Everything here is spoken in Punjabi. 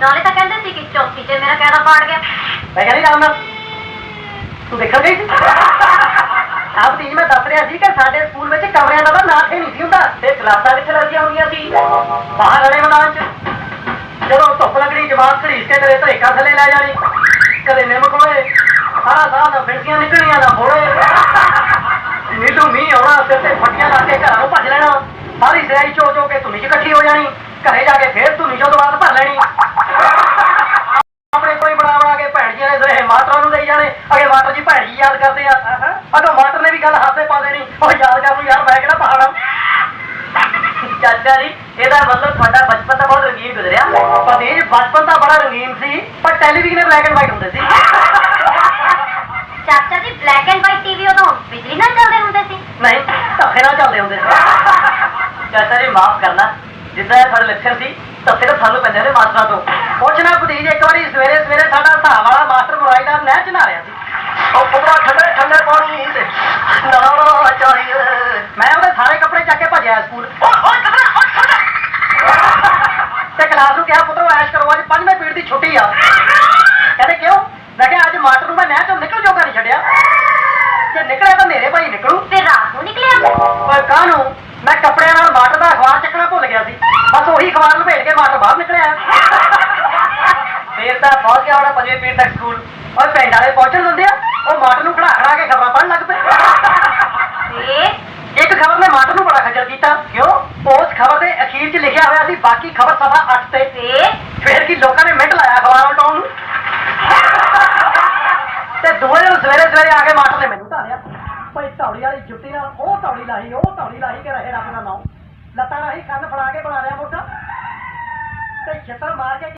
ਨਾਲੇ ਤਾਂ ਕਹਿੰਦੇ ਸੀ ਕਿ ਚੌਥੀ 'ਚ ਮੇਰਾ ਕਾਇਦਾ ਪਾੜ ਗਿਆ। ਮੈਂ ਕਹਿੰਦੀ, ਰਾਮ ਨਾਲ ਤੂੰ ਦੇਖਣ ਗਈ ਆਪ ਤੀਜ ਮੈਂ ਦੱਸ ਰਿਹਾ ਸੀ ਕਿ ਸਾਡੇ ਸਕੂਲ ਵਿੱਚ ਕਮਰਿਆਂ ਦਾ ਤਾਂ ਨਾਥ ਹੀ ਨਹੀਂ ਸੀ ਹੁੰਦਾ। ਤੇ ਕਲਾਸਾਂ ਕਿੱਥੇ ਲੱਗੀਆਂ ਹੁੰਦੀਆਂ ਸੀ? ਬਾਹਰ ਵਾਲੇ ਮੈਦਾਨ 'ਚ। ਜਦੋਂ ਧੁੱਪ ਲੱਗਣੀ ਜਵਾਬ ਘੜੀਸ ਕੇ ਕਦੇ ਧਰੇਕਾ ਥੱਲੇ ਲੈ ਜਾਣੀ, ਕਦੇ ਨਿੰਮ ਕੋਲੇ ਸਾਰਾ ਸਾਹ ਦਾ ਫਿਰਸੀਆਂ ਨਿਕਲਣੀਆਂ ਨਾ ਫੋੜੇ ਨੀਡੂ ਮੀਂਹ ਆਉਣਾ, ਸਿਰ ਤੇ ਫੱਟੀਆਂ ਲਾ ਕੇ ਘਰਾਂ ਨੂੰ ਭੱਜ ਲੈਣਾ। ਸਾਰੀ ਸਿਆਈ ਚੋ ਚੋ ਕੇ ਧੁਨੀ 'ਚ ਇਕੱਠੀ ਹੋ ਜਾਣੀ। ਘਰੇ ਜਾ ਕੇ ਫੇਰ ਧੁਨੀ ਚੋਂ ਦੁਬਾਰਾ ਭਰ ਲੈਣੀ ਆਪਣੇ ਕੋਈ ਬਣਾ ਬਣਾ ਕੇ ਭੈਣ ਜੀਆਂ ਨੇ ਸਰੇ ਮਾਸਟਰਾਂ ਨੂੰ। ਅਗੇ ਮਾਸਟਰ ਜੀ ਜੀ ਯਾਦ ਕਰਦੇ ਆ। ਅਗੋ ਮਾਸਟਰ ਨੇ ਵੀ ਗੱਲ ਹਾਸੇ ਪਾ ਦੇਣੀ। ਉਹ ਯਾਦ ਕਰ ਲੂ ਯਾਰ ਮੈਂ ਕਿਹੜਾ ਪਹਾੜਾ? ਚਾਚਾ ਜੀ ਇਹਦਾ ਮਤਲਬ ਤੁਹਾਡਾ ਬਚਪਨ ਤਾਂ ਬਹੁਤ ਰੰਗੀਨ ਗੁਜ਼ਰਿਆ। ਪਤੇਜ ਬਚਪਨ ਤਾਂ ਬੜਾ ਰੰਗੀਨ ਸੀ ਪਰ ਟੈਲੀਵਿਜ਼ਨ ਬਲੈਕ ਐਂਡ ਵਾਈਟ ਹੁੰਦੇ ਸੀ। ਚਾਚਾ ਜੀ ਬਲੈਕ ਐਂਡ ਵਾਈਟ ਟੀਵੀ ਉਦੋਂ ਬਿਜਲੀ ਨਾਲ ਚੱਲਦੇ ਹੁੰਦੇ ਸੀ। ਨਹੀਂ ਧੱਫੇ ਨਾਲ ਚੱਲਦੇ ਹੁੰਦੇ ਸੀ। ਚਾਚਾ ਜੀ ਮਾਫ ਕਰਨਾ। ਜਿੱਦਾਂ ਇਹ ਸਾਡੇ ਲੱਛਣ ਸੀ ਧੱਫੇ ਤਾਂ ਸਾਨੂੰ ਪੈਂਦੇ ਨੇ ਮਾਸਟਰਾਂ ਤੋਂ। ਪੁੱਛਣਾ ਭਤੀਜ ਇੱਕ ਵਾਰੀ ਸਵੇਰੇ ਸਵੇਰੇ ਸਾਡਾ ਹਿਸਾਬ ਵਾਲਾ ਮਾਸਟਰ ਮੁਰਾਈਦਾਰ ਨਹਿਰ ਚ ਨਹਾ ਰਿਹਾ ਸੀ। ਉਹ ਪੁੱਤਰਾ ਠੰਡੇ ਠੰਡੇ ਪਾਣੀ ਤੇ। ਨਹਾਉਣਾ ਚਾਹੀਏ ਮੈਂ ਉਹਦੇ ਸਾਰੇ ਕੱਪੜੇ ਚੱਕ ਕੇ ਭੱਜਿਆ ਸਕੂਲ। ਓਏ ਓਏ ਤੇ ਕਲਾਸ ਨੂੰ ਕਿਹਾ ਪੁੱਤਰੋ ਐਸ਼ ਕਰੋ ਅੱਜ ਪੰਜਵੇਂ ਪੀਰੀਅਡ ਦੀ ਛੁੱਟੀ ਆ। ਕਹਿੰਦੇ ਕਿਉਂ? ਮੈਂ ਕਿਹਾ ਅੱਜ ਮਾਸਟਰ ਨੂੰ ਮੈਂ ਨਹਿਰ ਚੋਂ ਨਿਕਲ ਜੋਗਾ ਨਹੀਂ ਛੱਡਿਆ। ਜੇ ਨਿਕਲਿਆ ਤਾਂ ਮੇਰੇ ਭਾਈ ਨਿਕਲੂ। ਫਿਰ ਰਾਤ ਨੂੰ ਨਿਕਲਿਆ? ਪਰ ਕਾਹਨੂੰ? ਮੈਂ ਕੱਪੜਿਆਂ ਨਾਲ ਮਾਟਰ ਦਾ ਅਖਬਾਰ ਚੱਕਣਾ ਭੁੱਲ ਗਿਆ ਸੀ ਬਸ ਉਹੀ ਅਖਬਾਰ ਲਪੇਟ ਕੇ ਮਾਟਰ ਬਾਹਰ ਨਿਕਲਿਆ ਫੇਰ ਤਾਂ ਪਹੁੰਚ ਗਿਆ ਹੋਣਾ ਪੰਜਵੇਂ ਪੀਰ ਤੱਕ ਸਕੂਲ। ਔਰ ਪਿੰਡ ਵਾਲੇ ਪਹੁੰਚਣ ਦਿੰਦੇ ਆ ਉਹ ਮਾਟਰ ਨੂੰ ਖੜਾ ਖੜਾ ਕੇ ਖਬਰਾਂ ਪੜ੍ਹਨ ਲੱਗ ਪਏ। ਇੱਕ ਖਬਰ ਨੇ ਮਾਟਰ ਨੂੰ ਬੜਾ ਖੱਜਲ ਕੀਤਾ। ਕਿਉਂ? ਉਸ ਖਬਰ ਦੇ ਅਖੀਰ 'ਚ ਲਿਖਿਆ ਹੋਇਆ ਸੀ ਬਾਕੀ ਖਬਰ ਸਭਾ 8 ਤੇ। ਫੇਰ ਕੀ ਲੋਕਾਂ ਨੇ ਮਿੰਟ ਲਾਇਆ ਅਖਬਾਰ ਉਲਟਾਉਣ ਨੂੰ? ਤੇ ਦੋਵੇਂ ਜਣ ਸਵੇਰੇ ਸਵੇਰੇ ਆ ਕੇ ਮਾਟਰ ਨੇ ਮੈਨੂੰ ਧਾਰਿਆ। ਭਾਈ ਧੌੜੀ ਵਾਲੀ ਜੁੱਤੀ ਨਾਲ ਉਹ ਧੌੜੀ ਲਾਹੀ ਉਹ ਧੌੜੀ ਲਾਹੀ ਕੇ ਰਹੇ ਰੱਬ ਦਾ ਨਾਮ ਲੱਤਾਂ ਰਾਹੀਂ ਕੰਨ ਫੜਾ ਕੇ ਬਣਾ ਲਿਆ ਮੋਢਾ। ਤੇ ਛੱਤਰ ਮਾਰ ਕੇ